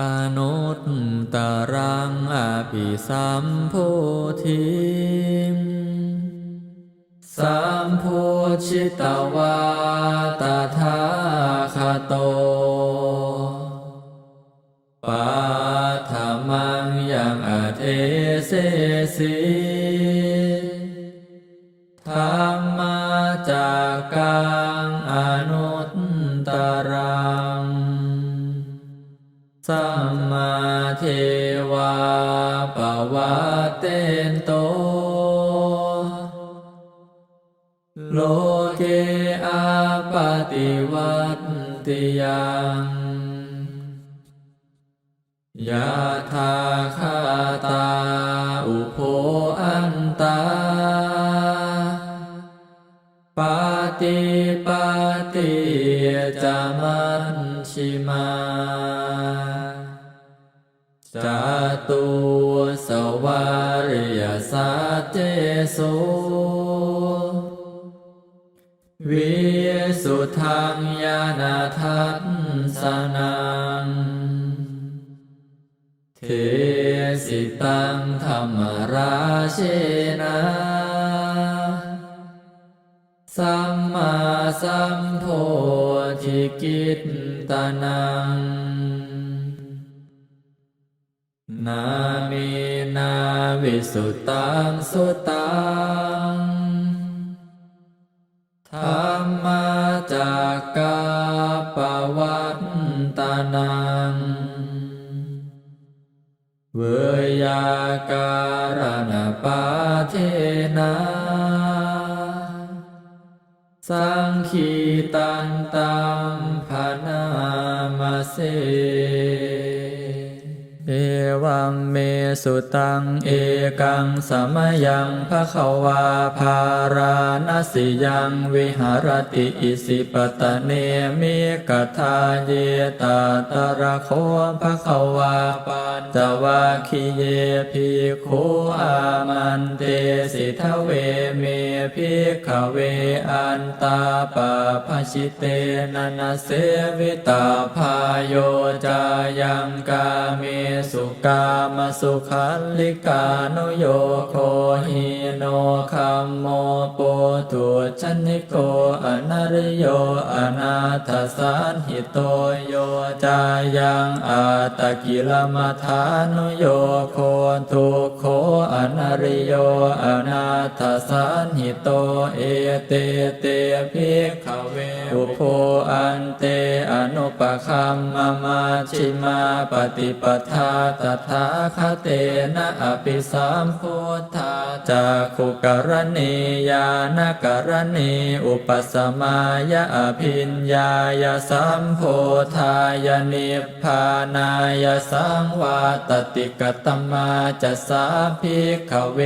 อนุตตรังอภิสัมโพธิสัมโพชิตวาตถาคโตปัทมังยังอเทเสสีธรรมาจากกั เทวาปวัตเตนโต โลเกอาปฏิวัติยังยาธาคาตาอุโพอันตาปาติปาติจามัญชิมา จาตุสวาริยสัจเจโสวิสุทังญาณทัสสนังเทสิตังธรรมราเชนะสัมมาสัมโพธิกิตตานัง นามินาวิสุตตังสุตังธรรมาจากกาปวัตตานัง เวยาการณปาเทนะสังคีตันตังพนามาเส เอวังเมสุตังเอกังสมยังภะคะวาภาราณสิยังวิหารติอิสิปตะเนมิกทาเยตาตระโคภะคะวาปัญจวัคคีเยภิกขุอามันเตสิทเวเมภิขเวอันตาปะภะชิเตนันเสวิตาพายโยจายังกาเมสุกามสุขัลิกานุโยโคหิโนคัมโมโปตุชนิโกอนาริโยอนาถสานหิโตโยจายังอาตะกิลมัฐานุโยโคทุโคอนาริโยอนาถสานหิโตเอเตเตภิกขเวอุโพอันเตอนุปคัมมามาชิมาปฏิปทาตถาคเตนะอภิสัมพุทธาจากขุกรณียานกรณีอุปสมายะอภิญญายสัมโพธายนิพพานายสังวาตติกตมาจะสาภิกขเว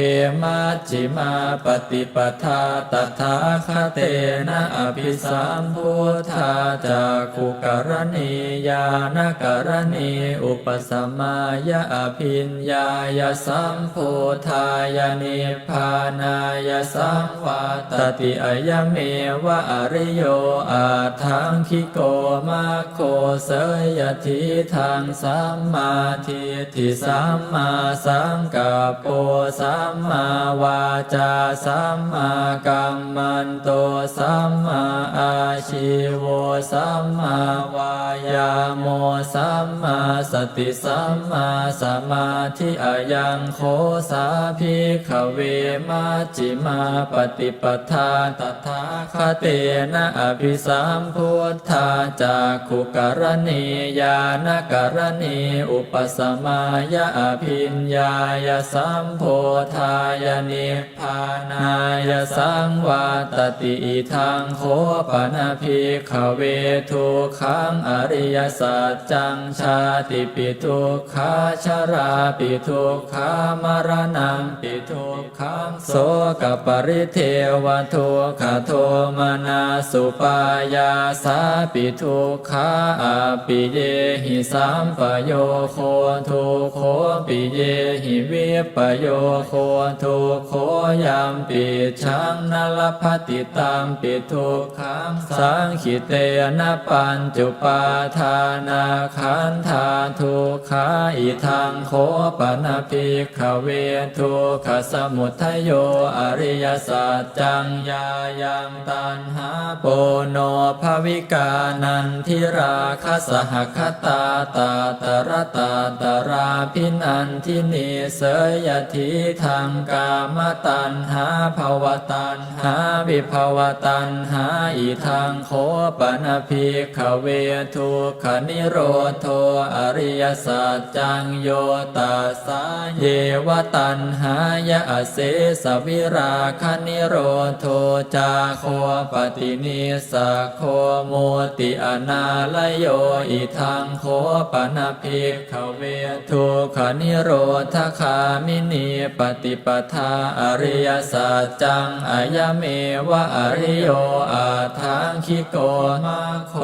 มัจจิมาปฏิปทาตถาคเตนะอภิสัมพุทธาจากขุกรณียานกรณีอุปสมายะอภิญญายสัมโพธายนิพพานายสังวาตติอายเมวะอริโยอาทังคิโกมาโคเสยทิทางสัมมาทิฏฐิสัมมาสังกัปโปสัมมาวาจาสัมมากัมมันโตสัมมาอาชิโวสัมมาวายาโมสัมมาสติสัมมาสมาธิอายังโคสาภิกขเวมัจจิมาปฏิปทาตถาคเตนะอภิสัมพุทธาจากขุกรณียานกรณีอุปสมายะอภิญญายสัมโพธายนิพพานายสังวาตติอิทังโคปนาภิกขเวทุขังอริยสัจจังชาติปิทุกขาชาราปิทุกขามรณังปิทุกขังโสกปริเทวทุกขโทมนาสุปายาสาปิทุกขาอาปิเยหิสัมปโยโคทุโคปิเยหิวิปโยโคทุโคยามปิชังนลภติตามปิทุกขังสังขิเตนะปัญจุปาทานาขันธาทุกขาอิทังโคปนาภิกขเวทุขสมุทัยโยอริยสัจจังยายังตันหาโปโนภวิกานันทิราคสหคตาตาตระตาตราพินันทินีเสยทิทางกามตันหาภาวตันหาวิภาวตันหาอิทางโคปนาภิกขเวทุขนิโรโทอริยสัจจังโยตัสสาเยวตันหายะเสสวิราคนิโรโทจาโคปฏินิสโคโมติอนาลโยอิทังโคปนาภิกขเวทุขนิโรธคามินีปฏิปทาอริยสัจจังอายเมวะอริโยอาทางคิโกมาโค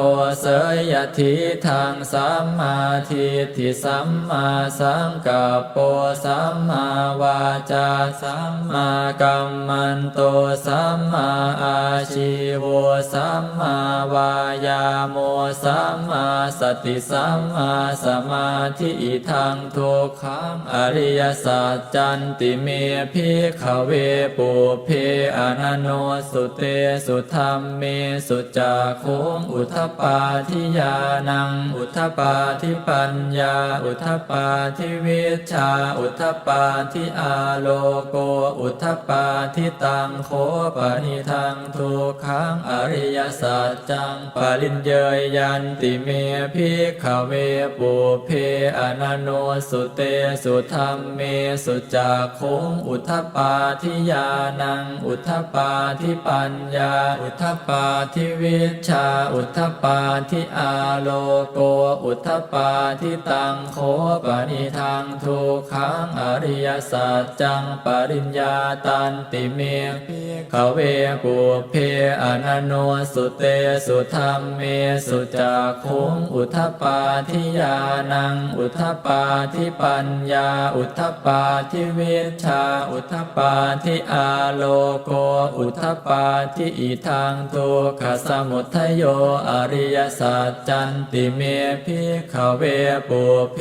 เสยยทิทางสัมมาทิฏฐิสัมมมาสังกัปโปสัมมาวาจาสัมมากัมมันโตสัมมาอาชีวสัมมาวายาโมสัมมาสติสัมมาสมาธิทังทุกขังอริยสัจจันติเมพิขเวปุเพอนันโนสุเตสุธรรมเมสุจาโคงอุทปาทิยานัง อุทปปาทิปัญญาอุทปปาทิวิชาอุทปปาทิอาโลโก อุทปปาทิตังโคปนิทังทุกขังอริยสัจจังปริญเยยยันติเมพิขเวปุเพอนันโนสุเตสุธรรมเมสุจาโคงอุทปปาทิยานัง อุทปปาทิปัญญา อุทปปาทิวิชา อุทปปาทิอาโลโก อุทปปาทิตังโคปนิทังทุกขังอริยสัจจังปริญญาตันติเมพิขเวปุเพอนันโนสุเตสุธรรมเมสุจาคุงอุทปปาทิยานัง อุทปปาทิปัญญา อุทปปาทิเวชา อุทปปาทิอาโลโก อุทปปาทิอิทังทุกขสมุทโยอริยสัจจันติเมพิขเวปุเพ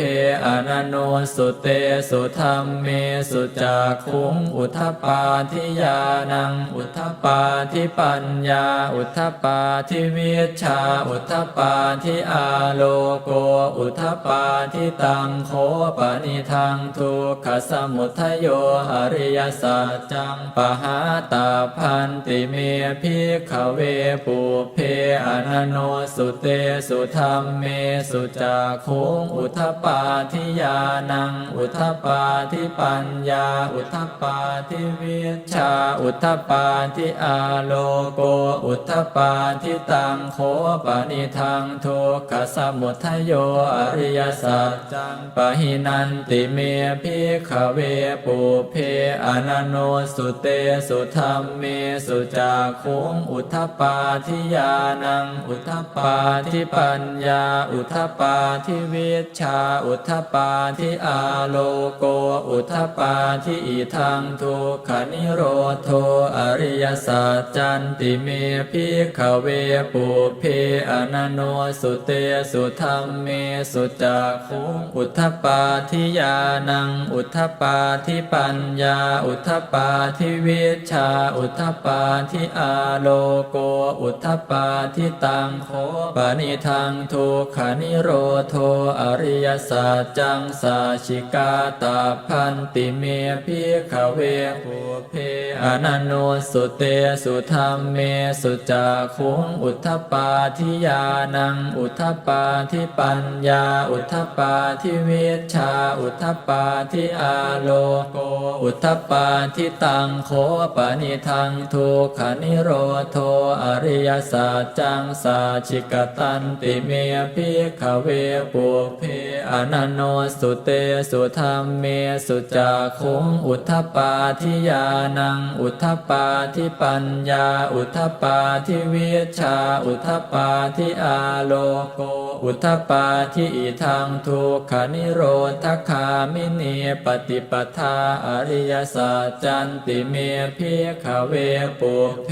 อนันโนสุเตสุธรรมเมสุจาคุงอุทปปาทิยานัง อุทปปาทิปัญญา อุทปปาทิวิชา อุทปปาทิอาโลโก อุทปปาทิตังโคปนิทังทุกขสมุทโยอริยสัจจังปหาตาพันติเมพิขเวปุเพอนันโนสุเตสุธรรมเมสุจาคุงอุทปาทิยานัง อุทปปาทิปัญญา อุทปปาทิวิชา อุทปปาทิอาโลโก อุทปปาทิตังโคปนิทังทุกขสมุทัยโยอริยสัจจังปะหินันติเมพิขเวปุเพอนันโนสุเตสุธรรมเมสุจาคุงอุทปปาทิยานัง อุทปปาทิปัญญา อุทปปาทิวิชชาอุุทปปาทิอาโลโกอุทปปาทิอิทังทุกขนิโรโทอริยสัจจันติเมพิขเวปุเพอนันโนสุเตสุธรรมเมสุจาคุงอุทปปาทิยานังอุทปปาทิปัญญา อุทปปาทิวิชา อุทปปาทิอาโลโกอุทปปาทิตังโคปนิทังทุกขนิโรโทอริยสัจจังสาชิกาตาพันติเมพิขเวปุเพอนันโนสุเตสุธรรมเมสุจาคุงอุทปปาทิยานัง อุทปปาทิปัญญา อุทปปาทิเวชชาอุทปปาทิอาโลโก อุทปปาทิตังโคปนิทังทุกขนิโรโทอริยสัจจังสาชิกตันติเมพิขเวปุเพอนันโนสุเตสุธรรมเมสุจาคุงอุทธปาทิยานัง อุทธปาทิปัญญา อุทธปาทิวิชา อุทธปาทิอาโลโก อุทธปาทิอิทังทุกขนิโรธคามิเนปฏิปทาอริยสัจจันติเมพิขเวปุเพ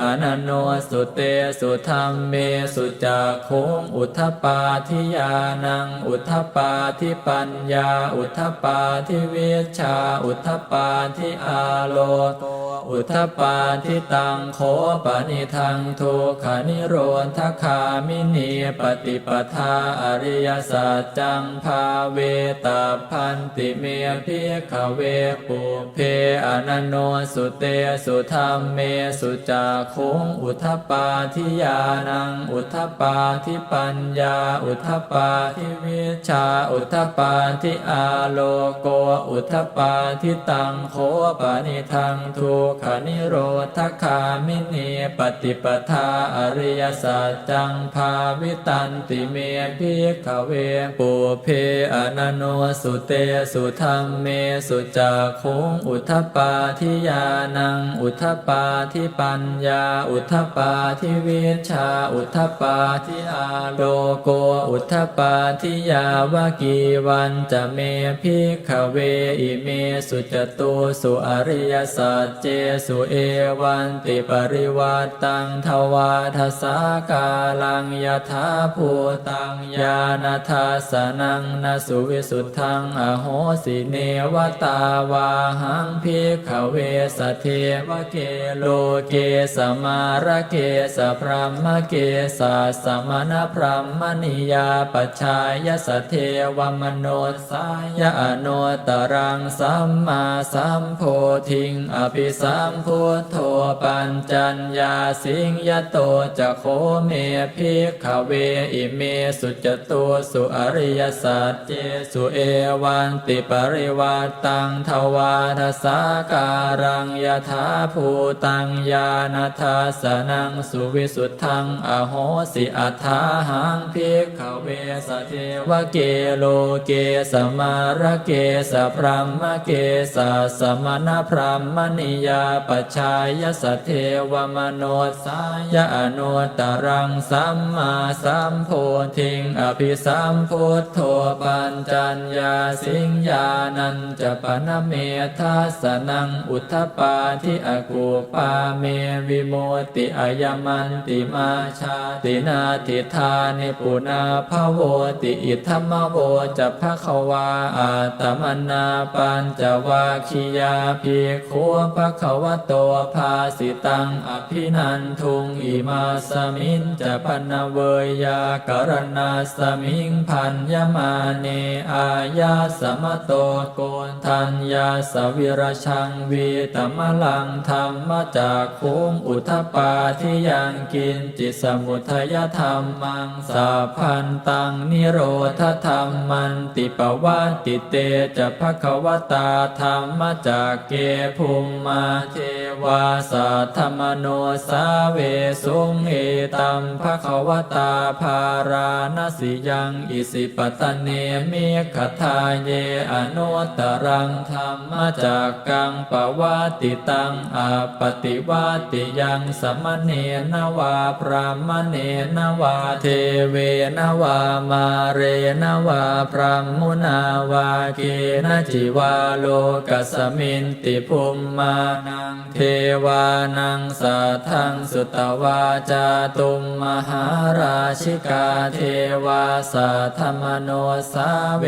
อนันโนสุเตสุธรรมเมสุจาคุงอุทธปาทิยานัง อุทธปาทิปัญญา อุทธปาธิเวชชา อุทธปาธิอาโลโก อุทปาทิตังโคปนิทังทุกขนิโรธคามินีปฏิปทาอริยสัจจังภาเวตาพันติเมพิขเวปุเพอนันโนสุเตสุธรรมเมสุจาคุงอุทปาทิยานังอุทปาทิปัญญา อุทปาทิวิชาอุทปาทิอาโลโกอุทปาทิตังโคปนิทังทุกขานิโรธคามินีปฏิปทาอริยสัจจังภาวิตันติเมพิขเวปุเพอนันโนสุเตสุธรรมเมสุจาคุงอุทปาทิยานัง อุทปาทิปัญญา อุทปาทิวิชา อุทปาทิอาโลโก อุทปาทิยาวากีวันจะเมพิขเวอิเมสุจตุสุอริยสัจเจสุเอวันติปริวัตตังทวาทสากาลังยถาภูตังญาณทัสสนังนสุวิสุทธังอโหสิเนวตาวาหังพิขเวสเทวเกโลเกสมาระเกสพรหมเกสาสมณพรหมนิยาปชายสเทวมโนสายอโนตรังสัมมาสัมโพธิงอภิสัมพุทโธปัญจัญญาสิงยโตจะโคเมพิขเวอิเมสุจตุสุอริยสัจเจสุเอวันติปริวัตตังทวาทสาการังยถาภูตังญาณทัสนังสุวิสุทธังอโหสิอัฏฐาหังพิขเวสเทวเกโลเกสมารเกสพรหมเกสสมณพรหมนิยาปชายสเทวมโนสายอโนตรังสัมมาสัมโพธิงอภิสัมพุทโธปัญจัญญาสิงญานันจะปนเมทัสนังอุทธปาทิอกูปาเมวิโมติอายมันติมาชาตินาทิธานิปุนาภโวติอิธรรมโวจะภควาอาตมนาปัญจวาคิยาภิกขุภคววโตภาสิตังอภินันทุงอิมาสมินจะพันเวยยากรณาสมิงพันยมาเนอายาสมโตโกนทัญญาสวิรชังวีตมลังธรรมจากคุงอุทปาทิยังกินจิตสมุทยธรรมังสาพันตังนิโรธธรรมันติปวัติเตจะภควตาธรรมจากเกภูมิมาเทวาสาธมโนสาเวสุงเอตัมภควตาภาราณสิยังอิสิปตเนมิขทาเยอนุตรังธรรมจากกังปวัติตังอปฏิวัติยังสมณเณนวาพรามเณนวาเทเวนวามาเรนวาพรหมุนาวาเกนจิวาโลกัสมินติภุมมานังเทวานังสัทธังสุตวาจาตุมมหาราชิกาเทวาสัทธมโนสาเว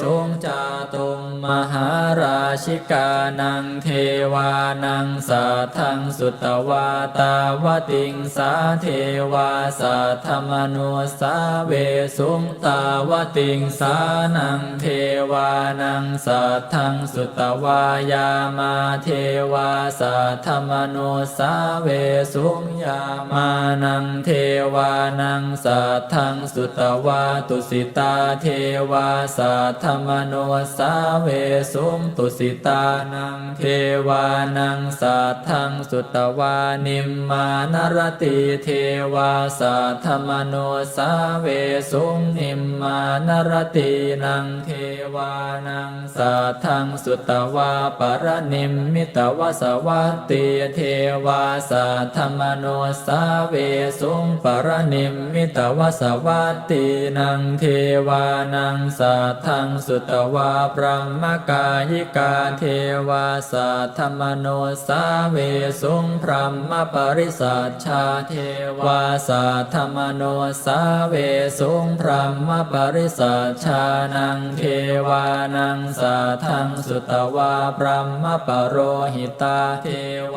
สุงจาตุมมหาราชิกานังเทวานังสัทธังสุตวาตาวติงสาเทวาสัทธมโนสาเวสุงตาวติงสานังเทวานังสัทธังสุตวายามาเทวาสัทธมโนสาเวสุงยามานังเทวานังสัทธังสุตวาตุสิตาเทวาสัทธมโนสาเวสุงตุสิตานังเทวานังสัทธังสุตวานิมมานรติเทวาสัทธมโนสาเวสุงนิมมานรตินังเทวานังสัทธังสุตวาปรนิมมิตวสวัตติเทวาสัทธมโนสาเวสุงปรนิมมิตวสวัตตินังเทวานังสัทธังสุตวาพระมกายิกาเทวาสัทธมโนสาเวสุงพระมปริสัชชาเทวาสัทธมโนสาเวสุงพระมปริสัชชานังเทวานังสัทธังสุตวาพระมปโรหิตาเท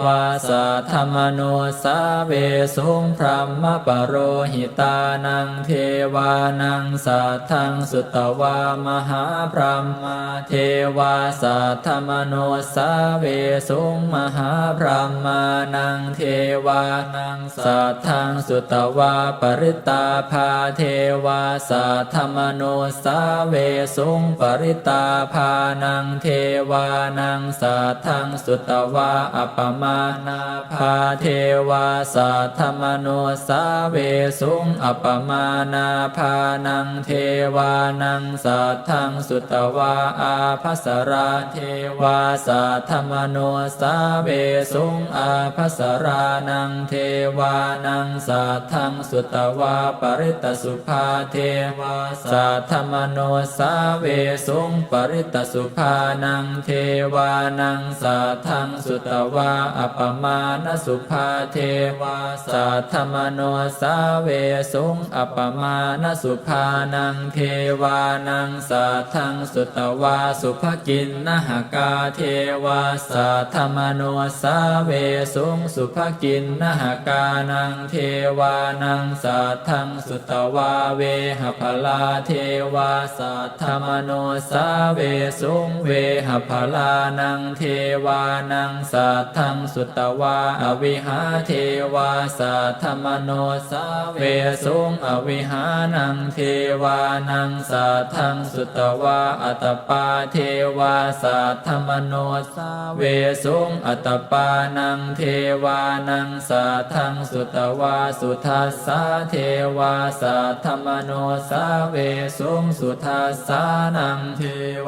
วาสัทธมโนสาเวสุงพระมปโรหิตานังเทวานังสัทธังสุตวามหาพรหมาเทวาสัทธมโนสาเวสุงมหาพรหมานังเทวานังสัทธังสุตวาปริตาภาเทวาสัทธมโนสาเวสุงปริตาภานังเทวานังสัทธังสุตวาอัปมานาภาเทวาสัทธมโนสาเวสุงอัปมานาภานังเทวานังสัทธังสุตวาอาภัสราเทวาสัทธมโนสาเวสุงอาภัสรานังเทวานังสัทธังสุตวาปริตตสุภาเทวาสัทธมโนสาเวสุงปริตตสุภานังเทวานังสัทธังสุตตวาอปมาณสุภาเทวาสัทธมโนสาเวสุงอปมาณสุภานังเทวานังสัทธังสุตวาสุภกินนหกาเทวาสัทธมโนสาเวสุงสุภกินนหกานังเทวานังสัทธังสุตวาเวหพลาเทวาสัทธมโนสาเวสุงเวหพลานังเทวานังสทธังสุตวาอวิหาเทวาสัทธมโนสาเวสุงอวิหานังเทวานังสัทธังสุตวาอัตตปาเทวาสัทธมโนสาเวสุงอัตตปานังเทวานังสัทธังสุตวาสุทัสสาเทวาสัทธมโนสาเวสุงสุทัสสานังเท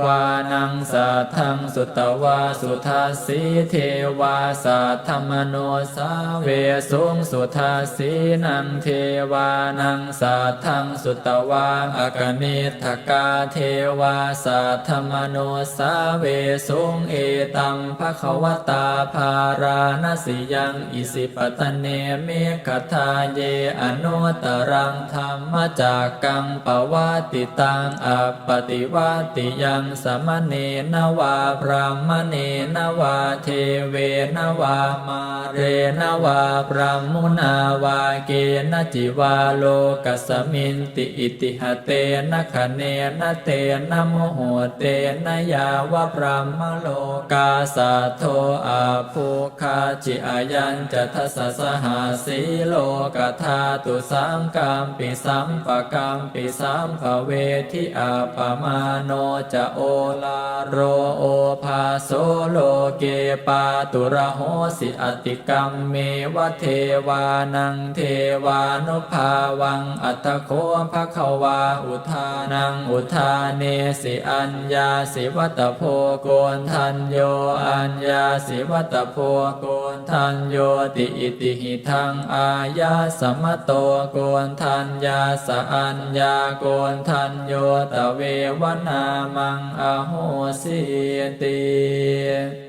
วานังสัทธังสุตวาสุทัสสีเทวาสัทธมโนสาเวสุงสุทัสสีนังเทวานังสัทธังสุตวาอากนิทกาเทวาสัทธมโนสาเวสุงเอตัมภควตาภาราณสิยังอิสิปตเนเมขทาเยอนุตรังธรรมจากกังปวัติตังอปฏิวัติยังสมเนนวาพรามเนนวาเทเวนวามาเรนวาพรหมุนาวาเกนจิวาโลกัสมินติอิติหเตนะคะเนนะเตนะโมโหเตนะยาวะพรหมโลกาสาโทอาภูคาจิอายัญจะทัสสะหาสีโลกธาตุสังกามปิสัมปกามปิสัมภเวทิอาปมาโนจะโอลาโรโอภาโสโลเกปาตุระโหสิอติกรรมเมวะเทวานังเทวานุภาวัง อัตโคภะคะวาอุทานังอุทาเนสิอัญญาสิวัตโพโกนทันโยอัญญาสิวัตโพโกนทันโยติอิติหิทังอายาสมโตโกนทันยาสะอัญญาโกนทันโยตเววนามังอโหสิติ